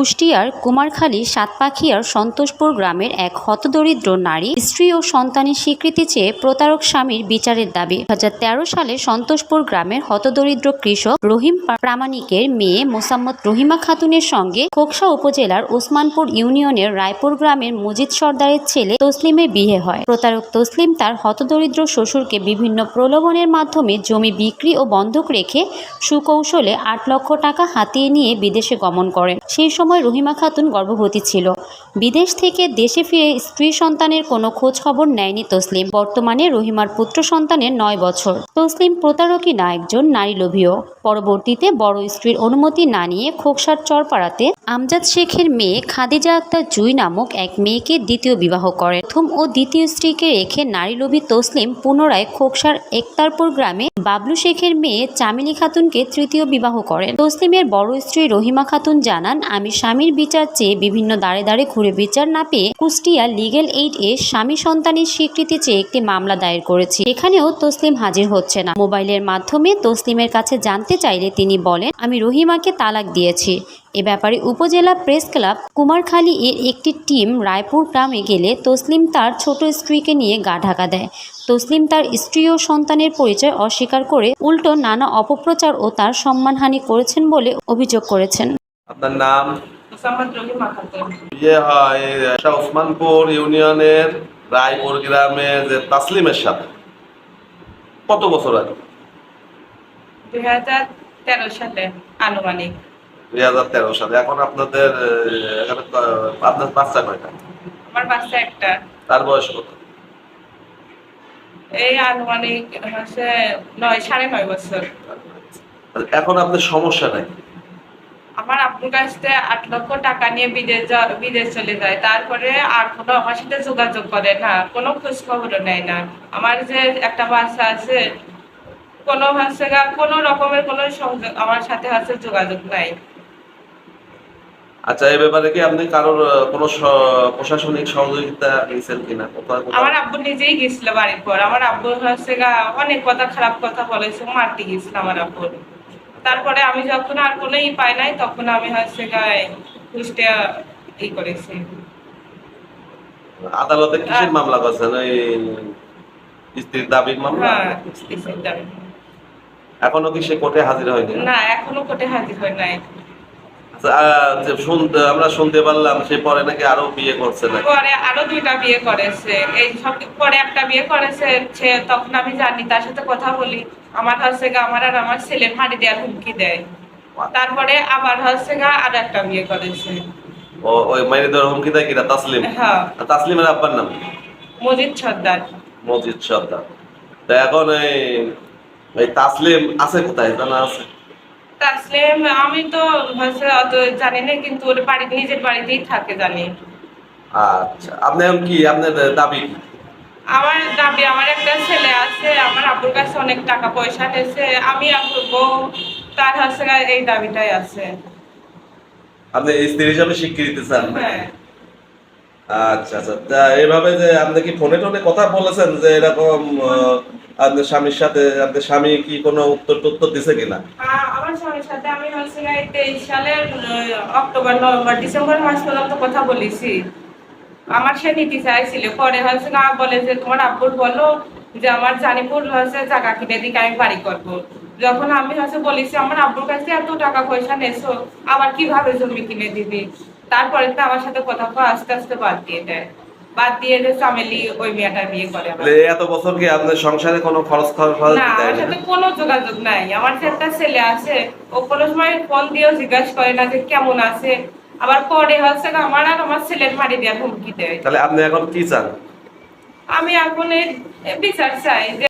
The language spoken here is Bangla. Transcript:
কুষ্টিয়ার কুমারখালী সাতপাখিয়ার সন্তোষপুর গ্রামের এক হতদরিদ্র নারী, স্ত্রী ও সন্তানের স্বীকৃতি চেয়ে প্রতারক স্বামীর বিচারের দাবি। দু সালে সন্তোষপুর গ্রামের হতদরিদ্র কৃষক রহিম প্রামাণিকের মেয়ে মোসাম্মদ রহিমা খাতুনের সঙ্গে খোকসা উপজেলার ওসমানপুর ইউনিয়নের রায়পুর গ্রামের মজিদ সর্দারের ছেলে তসলিমের বিয়ে হয়। প্রতারক তসলিম তার হতদরিদ্র শ্বশুরকে বিভিন্ন প্রলোভনের মাধ্যমে জমি বিক্রি ও বন্ধক রেখে সুকৌশলে আট লক্ষ টাকা হাতিয়ে নিয়ে বিদেশে গমন করেন। সেই সময় রহিমা খাতুন গর্ভবতী ছিল। বিদেশ থেকে দেশে ফিরে স্ত্রী সন্তানের কোনো খোঁজ খবর নেয়নি তসলিম। বর্তমানে রহিমার পুত্র সন্তানের নয় বছর। তসলিম প্রতারকই না একজন, নারী লোভীও। পরবর্তীতে বড় স্ত্রীর অনুমতি না নিয়ে খোকসার চরপাড়াতে আমজাদ শেখের মেয়ে খাদিজা আক্তার জুই নামক এক মেয়েকে দ্বিতীয় বিবাহ করেন প্রথম ও দ্বিতীয় স্ত্রীকে রেখে নারী লোভী তসলিম পুনরায় খোকসার একতারপুর গ্রামে বাবলু শেখের মেয়ে চামিলি খাতুনকে তৃতীয় বিবাহ করেন। তসলিমের বড় স্ত্রী রহিমা খাতুন জানান, আমি স্বামীর বিচার চেয়ে বিভিন্ন দাঁড়ে দাঁড়ে ঘুরে বিচার না পেয়ে কুষ্টিয়া লিগেল এইড এ স্বামী সন্তানের স্বীকৃতি চেয়ে একটি মামলা দায়ের করেছি। এখানেও তসলিম হাজির হচ্ছে না। মোবাইলের মাধ্যমে তসলিমের কাছে জানতে চাইলে তিনি বলেন, আমি রহিমাকে তালাক দিয়েছি। এ ব্যাপারে উপজেলা প্রেস ক্লাব কুমারখালী এর একটি টিম রায়পুর গ্রামে গেলে তসলিম তার ছোট স্ত্রীকে নিয়ে গা ঢাকা দেয়। তসলিম তার স্ত্রী ও সন্তানের পরিচয় অস্বীকার করে উল্টো নানা অপপ্রচার ও তার সম্মানহানি করেছেন বলে অভিযোগ করেছেন। আপনার নাম? ইয়ে হয় এটা ওসমানপুর ইউনিয়নের রায়পুর গ্রামে যে তাসলিমের সাথে কত বছর আগে? দুই হাজার তেরো সালে আনুমানিক। দুই হাজার তেরো সালে এখন আপনাদের এখানে আপনার বাচ্চা কয়টা? আমার বাচ্চা একটা। তার বয়স কত? এই আনুমানিক হচ্ছে নয় সাড়ে নয় বছর। এখন আপনার সমস্যা নাই? আমার আব্বুর কাছ থেকে আট লক্ষ টাকা নিয়ে বিদেশ বিদেশ চলে যায়। তারপরে আর কোনো আমার সাথে যোগাযোগ করে না। কোনো খোঁজ খবরও নেয় না। আমার যে একটা বাচ্চা আছে কোনো হচ্ছে কোনো রকমের কোনো সংযোগ আমার সাথে হচ্ছে যোগাযোগ নাই। আচ্ছা এই ব্যাপারে কি আপনি কারোর কোনো প্রশাসনিক সহযোগিতা নিয়েছেন কিনা? আমার আব্বু নিজেই গেছিল বাড়ির পর। আমার আব্বু হচ্ছে গা অনেক কথা খারাপ কথা বলেছে মারতে গেছিল আমার আব্বু। তারপরে আমি যখন আর কোনো ই পাই নাই তখন আমি হচ্ছে গা ঘুষটা ই করেছি। আদালতে কিসের মামলা করছেন? ওই স্ত্রীর দাবির মামলা? হ্যাঁ স্ত্রীর দাবি। এখনও কি সে কোর্টে হাজির হয়নি? না এখনও কোর্টে হাজির হয় নাই আচ্ছা, আহ, যে শুনতে আমরা শুনতে পারলাম সে পরে নাকি আরও বিয়ে করছে নাকি? পরে আরও দুইটা বিয়ে করেছে। এই সব পরে একটা বিয়ে করেছে সে তখন আমি জানি তার সাথে কথা বলি। আমার হচ্ছে গা আমার আর আমার ছেলের মারি দেওয়ার হুমকি দেয়। তারপরে আবার হচ্ছে গা আর একটা বিয়ে করেছে। ও ওই মাইনে দেওয়ার হুমকি দেয় কিনা? তাসলিম? হ্যাঁ। তাসলিমের আব্বার নাম? মজিদ সর্দার। মজিদ সর্দার। তা এখন এই তাসলিম আছে কোথায়? জানা আছে? তাসলিম আমি তো অত জানি না কিন্তু ওর বাড়ি নিজের বাড়িতেই থাকে জানি। আচ্ছা আপনি এখন কি? আপনার দাবি আমার দাবি আমার একটা ছেলে আছে আমার আব্বুর কাছে অনেক টাকা পয়সা নিয়েছে আমি আব্বুর বউ তার হচ্ছে এই দাবিটাই আছে। আপনি স্ত্রী হিসাবে স্বীকৃতি চান? হ্যাঁ। আচ্ছা আচ্ছা। তা এইভাবে যে আপনি কি ফোনে টোনে কথা বলেছেন যে এরকম আপনার স্বামীর সাথে, আপনার স্বামী কি কোনো উত্তর টুত্তর দিছে কিনা? আমার স্বামীর সাথে আমি হচ্ছে তেইশ সালের অক্টোবর, নভেম্বর, ডিসেম্বর মাস পর্যন্ত কথা বলেছি। আমার সে নীতি চাইছিল, পরে হচ্ছে না, বলে যে, তোমার আব্বুর বলো যে, আমার জানিপুর হচ্ছে জায়গা কিনে দিকে আমি বাড়ি করব। যখন আমি হচ্ছে বলেছি, আমার আব্বুর কাছে এত টাকা পয়সা নেছো, আবার কীভাবে জমি কিনে দিবি? তারপরে তো আমার সাথে কথা আস্তে আস্তে বাদ দিয়ে দেয়। বাদ দিয়ে যে চামেলি ওই মেয়েটা বিয়ে করে এত বছর কি আপনার সংসারে কোনো খরচ খরচ খরচ না আমার সাথে কোনো যোগাযোগ নাই। আমার যে একটা ছেলে আছে ও কোনো সময় ফোন দিয়েও জিজ্ঞাসা করে না যে কেমন আছে। আবার পরে হচ্ছে আমার আর আমার ছেলের মারি দেওয়ার হুমকি দেয়। তাহলে আপনি এখন কি চান? আমি এখন বিচার চাই